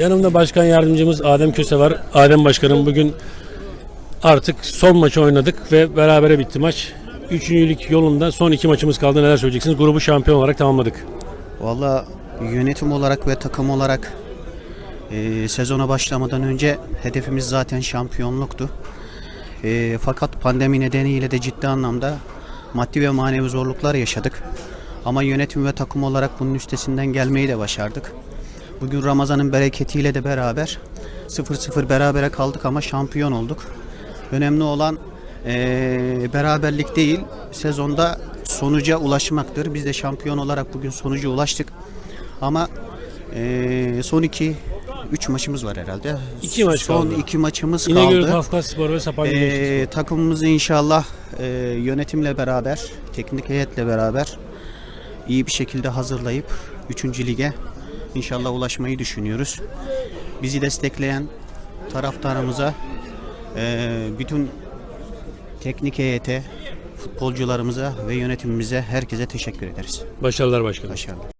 Yanımda başkan yardımcımız Adem Köse var. Adem Başkanım bugün artık son maçı oynadık ve berabere bitti maç. Üçüncülük yolunda son iki maçımız kaldı. Neler söyleyeceksiniz? Grubu şampiyon olarak tamamladık. Valla yönetim olarak ve takım olarak e, sezona başlamadan önce hedefimiz zaten şampiyonluktu. E, fakat pandemi nedeniyle de ciddi anlamda maddi ve manevi zorluklar yaşadık. Ama yönetim ve takım olarak bunun üstesinden gelmeyi de başardık. Bugün Ramazan'ın bereketiyle de beraber 0-0 berabere kaldık ama şampiyon olduk. Önemli olan eee, beraberlik değil, sezonda sonuca ulaşmaktır. Biz de şampiyon olarak bugün sonuca ulaştık. Ama eee, son iki, üç maçımız var herhalde. İki maç son kaldı. iki maçımız İnegöl kaldı. Kafkas Spor ve Sapanca Ee, takımımızı inşallah e, yönetimle beraber, teknik heyetle beraber iyi bir şekilde hazırlayıp 3. lige inşallah ulaşmayı düşünüyoruz. Bizi destekleyen taraftarımıza, e, bütün teknik heyete, futbolcularımıza ve yönetimimize herkese teşekkür ederiz. Başarılar başkanım. Başarılar.